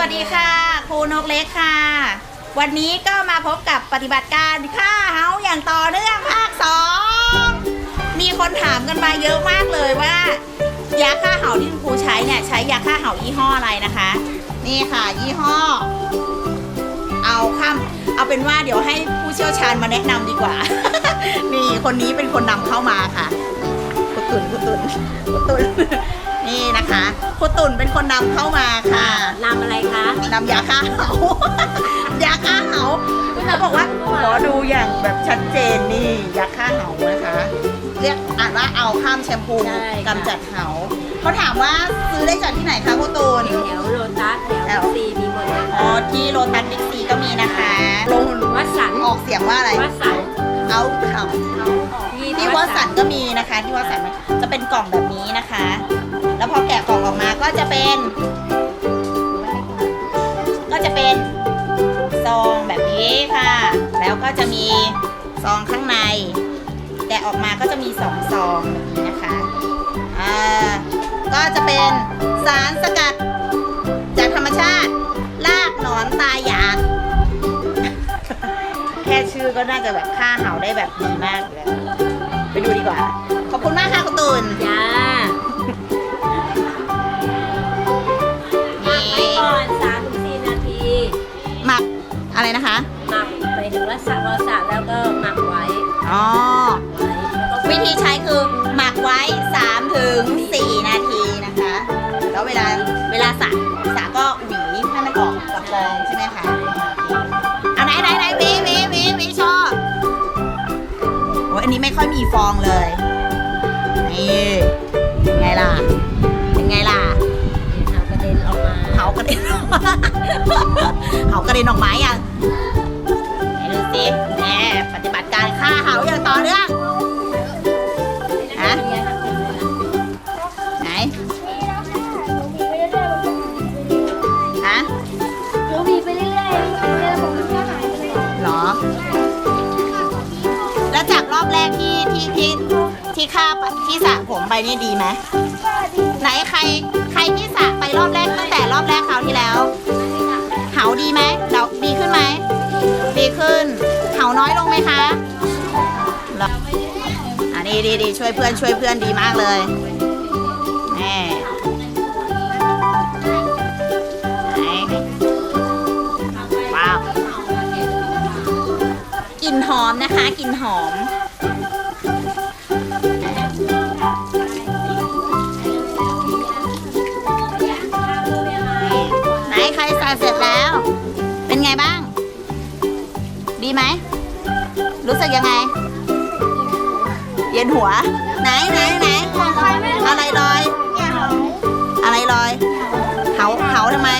วัสดีค่ะ ครูนกเล็กค่ะ วันนี้ก็มาพบกับปฏิบัติการฆ่าเฮาอย่างต่อเนื่องภาคสองมีคนถามกันมาเยอะมากเลยว่ายาฆ่าเห่าที่ครูใช้เนี่ยใช้ยาฆ่าเห่ายี่ห้ออะไรนะคะ นี่ค่ะยี่ห้อ เอาข้ามเอาเป็นว่าเดี๋ยวให้ผู้เชี่ยวชาญมาแนะนำดีกว่า นี่คนนี้เป็นคนนำเข้ามาค่ะคุณตุนคุณตุนคุณตุนนี่นะคะคุณตุนเป็นคนนำเข้ามาค่ะนำอะไรคะ นำยาฆ่าเห่ายาฆ่าเห่าเขาบอกว่าขอดูอย่างแบบชัดเจนนี่ยาฆ่าเห่านะคะ เรียกอ่านว่าเอาข้ามแชมพูใช่ค่ะ กำจัดเห่าเขาถามว่าซื้อได้จากที่ไหนคะคุณตูน แถวโลตัสแถวซีมีหมดเลยอ๋อค่ะที่โรตัสบิ๊กซีก็มีนะคะลงวัดสันออกเสียงว่าอะไรวัดสันเอาเห่า ที่วัดสันก็มีนะคะ ที่วัดสันจะเป็นกล่องแบบนี้นะคะ แล้วพอแกะกล่องออกมาก็จะเป็น ก็จะมีซองข้างในแกะออกมาก็จะมีสองซองแบบนี้นะคะอ่าก็จะเป็นสารสกัดจากธรรมชาติรากหนอนตายางแค่ชื่อก็น่าจะแบบฆ่าเห่าได้แบบดีมากอยู่แล้วไปดูดีกว่า ขอบคุณมากค่ะคุณตูนจ้านี่ไว้ก่อนสามถึงสี่นาที หมักอะไรนะคะ หมักไปถึงว่าสักเราสักแล้วก็หมักไว้อ๋อไว้แล้วก็วิธีใช้คือหมักไว้3ถึง4นาทีนะคะ แล้วเวลาเวลาสระสระก็หวีให้มันออกกับฟองใช่ไหมคะเอาไหนไหนไหนหวีหวีหวีหวีชอบโอ้ยอันนี้ไม่ค่อยมีฟองเลยนี่เป็นไงล่ะเป็นไงล่ะเอากระเด็นออกมาเผากระเด็นออกมาเผากระเด็นออกมาอย่าง ที่ที่ที่าที่สระผมไปนี่ดีไหมไหนใครใครที่สระไปรอบแรกตั้งแต่รอบแรกคราวที่แล้ว เหาดีไหมเดาดีขึ้นไหมดีขึ้น เหาน้อยลงไหมคะออะดีดีดีช่วยเพื่อนช่วยเพื่อนดีมากเลยแม่ไหนว้าวกลิ่นหอมนะคะกลิ่นหอม เสร็จแล้ว เป็นไงบ้าง ดีไหม รู้สึกยังไง เย็นหัว ไหนไหนไหนอะไรลอย อะไรลอย เหาเหาทำไม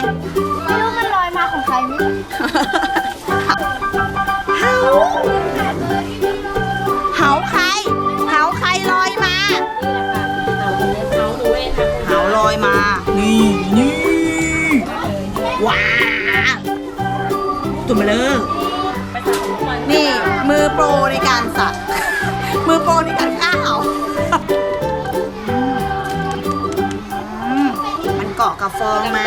ตุ่มาเลยไปสระผมก่อนี่มือโปรในการสักมือโปรในการฆ่าเหามมันเกาะกับฟองมา